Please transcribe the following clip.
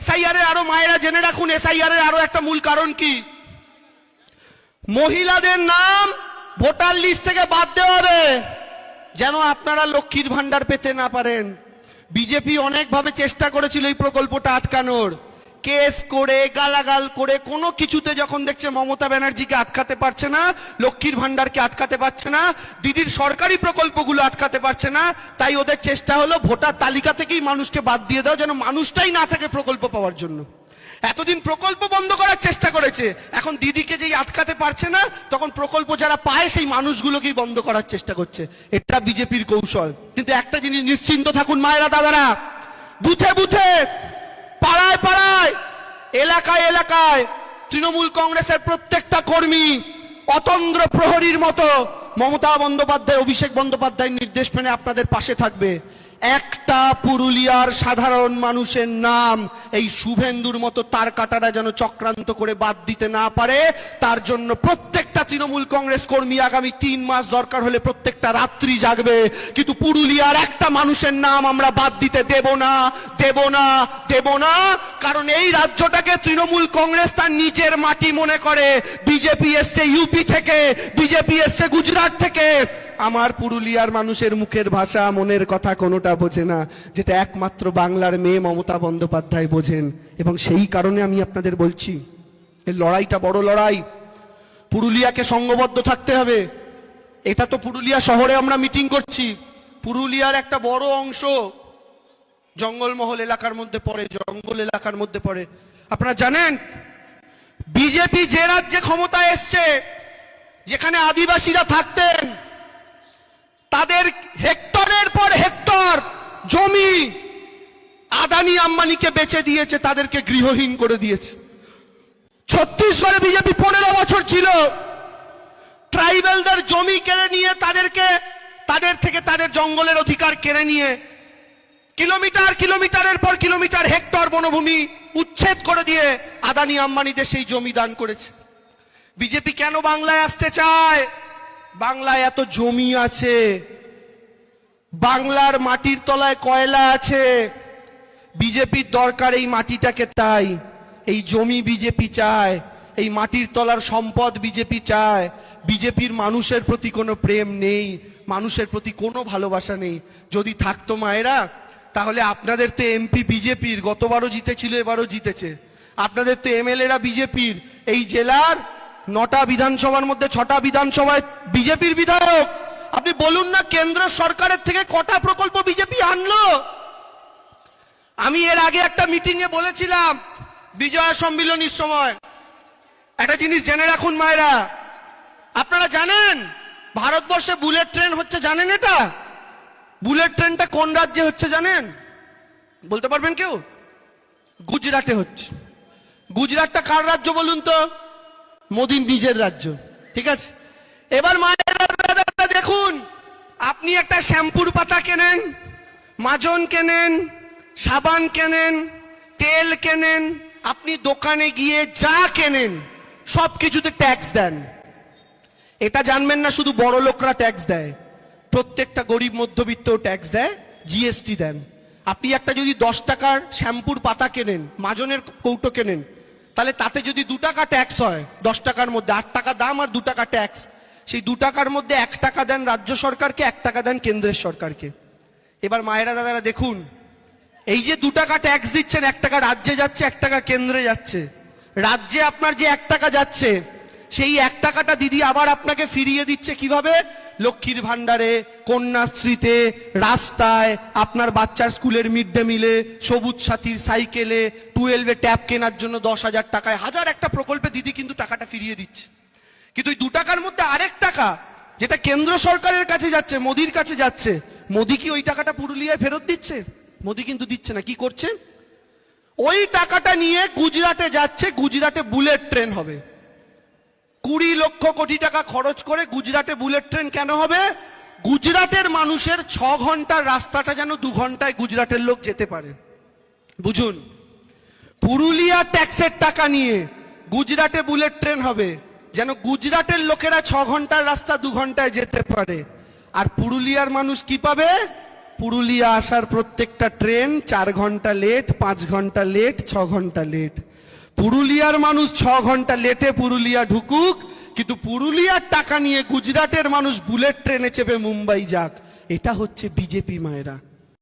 SIR এর আরও মায়েরা জেনে রাখুন এসআইআর এর আরও একটা মূল কারণ কি? মহিলাদের নাম ভোটার লিস্ট থেকে বাদ দেওয়া হবে, যেন আপনারা লক্ষ্মীর ভান্ডার পেতে না পারেন। বিজেপি অনেকভাবে চেষ্টা করেছিল এই প্রকল্পটা আটকানোর। কেস করে, গালাগাল করে, কোনো কিছুতে যখন দেখছে মমতা ব্যানার্জিকে আটকাতে পারছে না, লক্ষ্মীর ভান্ডারকে আটকাতে পারছে না, দিদির সরকারি প্রকল্পগুলো আটকাতে পারছে না, তাই ওদের চেষ্টা হলো ভোটার তালিকা থেকেই মানুষকে বাদ দিয়ে দাও যেন মানুষটাই না থাকে প্রকল্প পাওয়ার জন্য। এতদিন প্রকল্প বন্ধ করার চেষ্টা করেছে, এখন দিদিকে যেই আটকাতে পারছে না, তখন প্রকল্প যারা পায় সেই মানুষগুলোকেই বন্ধ করার চেষ্টা করছে। এটা বিজেপির কৌশল। কিন্তু একটা জিনিস নিশ্চিন্ত থাকুন মায়েরা, দাদারা। বুথে বুথে পাড়ায় পাড়ায়, এলাকায় এলাকায় তৃণমূল কংগ্রেসের প্রত্যেকটা কর্মী অতন্দ্র প্রহরীর মতো মমতা বন্দ্যোপাধ্যায়, অভিষেক বন্দ্যোপাধ্যায়ের নির্দেশ মেনে আপনাদের পাশে থাকবে। একটা পুরুলিয়ার সাধারণ মানুষের নাম এই শুভেন্দুর মতো তার কাটারা যেন চক্রান্ত করে বাদ দিতে না পারে, তার জন্য প্রত্যেকটা তৃণমূল কংগ্রেস কর্মী আগামী তিন মাস দরকার হলে প্রত্যেকটা রাত্রি জাগবে। কিন্তু পুরুলিয়ার একটা মানুষের নাম আমরা বাদ দিতে দেব না দেব না দেব না, কারণ এই রাজ্যটাকে তৃণমূল কংগ্রেস তার নিজের মাটি মনে করে। বিজেপি এসছে ইউপি থেকে, বিজেপি এসছে গুজরাট থেকে। আমার পুরুলিয়ার মানুষের মুখের ভাষা, মনের কথা কোনোটা বোঝে না, যেটা একমাত্র বাংলার মেয়ে মমতা বন্দ্যোপাধ্যায় বোঝেন। এবং সেই কারণে আমি আপনাদের বলছি, এই লড়াইটা বড় লড়াই। পুরুলিয়াকে সঙ্গবদ্ধ থাকতে হবে। এটা তো পুরুলিয়া শহরে আমরা মিটিং করছি। পুরুলিয়ার একটা বড় অংশ জঙ্গলমহল এলাকার মধ্যে পড়ে, জঙ্গল এলাকার মধ্যে পড়ে। আপনারা জানেন, বিজেপি যে রাজ্যে ক্ষমতায় এসছে, যেখানে আদিবাসীরা থাকতেন, তাদের হেক্টরের পর হেক্টর জমি আদানি আম্বানিকে বেচে দিয়েছে, তাদেরকে গৃহহীন করে দিয়েছে। ছত্তিশগড়ে বিজেপি পনেরো বছর ছিল। ট্রাইবেলদের জমি কেড়ে নিয়ে তাদেরকে, তাদের থেকে তাদের জঙ্গলের অধিকার কেড়ে নিয়ে কিলোমিটার কিলোমিটারের পর কিলোমিটার হেক্টর বনভূমি উচ্ছেদ করে দিয়ে আদানি আম্বানিদের সেই জমি দান করেছে। বিজেপি কেন বাংলায় আসতে চায়? বাংলায় এত জমি আছে। বাংলার মাটির তলায় কয়লা আছে। বিজেপির দরকার এই মাটিটাকে তাই। এই জমি বিজেপি চায়। এই মাটির তলার সম্পদ বিজেপি চায়। বিজেপির মানুষের প্রতি কোনো প্রেম নেই। মানুষের প্রতি কোনো ভালোবাসা নেই। যদি থাকতো মায়েরা তাহলে আপনাদের তো এমপি বিজেপির গতবারও জিতেছিল, এবারও জিতেছে। আপনাদের তো এমএলএরা বিজেপির এই জেলার নটা বিধানসভার মধ্যে ছটা বিধানসভায় বিজেপির বিধায়ক। আপনি বলুন না কেন্দ্র সরকারের থেকে কটা প্রকল্প বিজেপি আনলো? আমি এর আগে একটা মিটিং এ বলেছিলাম বিজয়া সম্মিলনীর সময়। একটা জিনিস জেনে রাখুন মায়েরা। আপনারা জানেন? ভারতবর্ষে বুলেট ট্রেন হচ্ছে, জানেন এটা? বুলেট ট্রেনটা কোন রাজ্যে হচ্ছে জানেন? বলতে পারবেন কেউ? গুজরাটে হচ্ছে। গুজরাটটা কার রাজ্য বলুন তো? মোদির নিজের রাজ্য। ঠিক আছে? এবার মায়েরা দেখুন। আপনি একটা শ্যাম্পুর পাতা কেনেন, মাজন কেনেন, সাবান কেনেন, তেল কেনেন, আপনি দোকানে গিয়ে যা কেনেন সব কিছুতে ট্যাক্স দেন। এটা জানবেন না, শুধু বড় লোকরা ট্যাক্স দেয়। প্রত্যেকটা গরিব মধ্যবিত্ত ট্যাক্স দেয় জিএসটি দেন। আপনি একটা যদি দশ টাকার শ্যাম্পুর পাতা কেনেন, মাজনের কৌটো কেনেন, তাহলে তাতে যদি দু টাকা ট্যাক্স হয়, দশ টাকার মধ্যে, আট টাকা দাম আর দু টাকা ট্যাক্স সেই দু টাকার মধ্যে এক টাকা দেন রাজ্য সরকারকে, এক টাকা দেন কেন্দ্রের সরকারকে। এবার মায়েরা, দাদারা দেখুন, এই যে দু টাকা ট্যাক্স দিচ্ছেন, এক টাকা রাজ্যে যাচ্ছে, এক টাকা কেন্দ্রে যাচ্ছে। রাজ্যে আপনার যে এক টাকা যাচ্ছে সেই এক টাকাটা দিদি আবার আপনাকে ফিরিয়ে দিচ্ছে কীভাবে? লক্ষ্মীর ভান্ডারে কন্যাশ্রীতে, রাস্তায়, আপনার বাচ্চার স্কুলের মিড ডে মিলে, সবুজ সাথীর সাইকেলে, টুয়েলভে ট্যাব কেনার জন্য দশ হাজার টাকায়। হাজার একটা প্রকল্পে দিদি কিন্তু টাকাটা ফিরিয়ে দিচ্ছে। কিন্তু ওই দু টাকার মধ্যে আরেক টাকা, যেটা কেন্দ্র সরকারের কাছে যাচ্ছে, মোদির কাছে যাচ্ছে, মোদি কি ওই টাকাটা পুরুলিয়ায় ফেরত দিচ্ছে? মোদি কিন্তু দিচ্ছে না, কি করছে? ওই টাকাটা নিয়ে গুজরাটে যাচ্ছে, গুজরাটে বুলেট ট্রেন হবে। কুড়ি লক্ষ কোটি টাকা খরচ করে গুজরাটে বুলেট ট্রেন কেন হবে? গুজরাটের মানুষের ছ ঘণ্টার রাস্তাটা যেন দু ঘন্টায় গুজরাটের লোক যেতে পারে। বুঝুন, পুরুলিয়া ট্যাক্সের টাকা নিয়ে গুজরাটে বুলেট ট্রেন হবে, যেন গুজরাটের লোকেরা ছ ঘণ্টার রাস্তা দু ঘন্টায় যেতে পারে। আর পুরুলিয়ার মানুষ কি পাবে? পুরুলিয়া আসার প্রত্যেকটা ট্রেন চার ঘণ্টা লেট, পাঁচ ঘণ্টা লেট, ছ ঘণ্টা লেট। পুরুলিয়ার মানুষ ছ ঘণ্টা লেটে পুরুলিয়া ঢুকুক, কিন্তু পুরুলিয়ার টাকা নিয়ে গুজরাটের মানুষ বুলেট ট্রেনে চেপে মুম্বাই যাক। এটা হচ্ছে বিজেপি মায়েরা।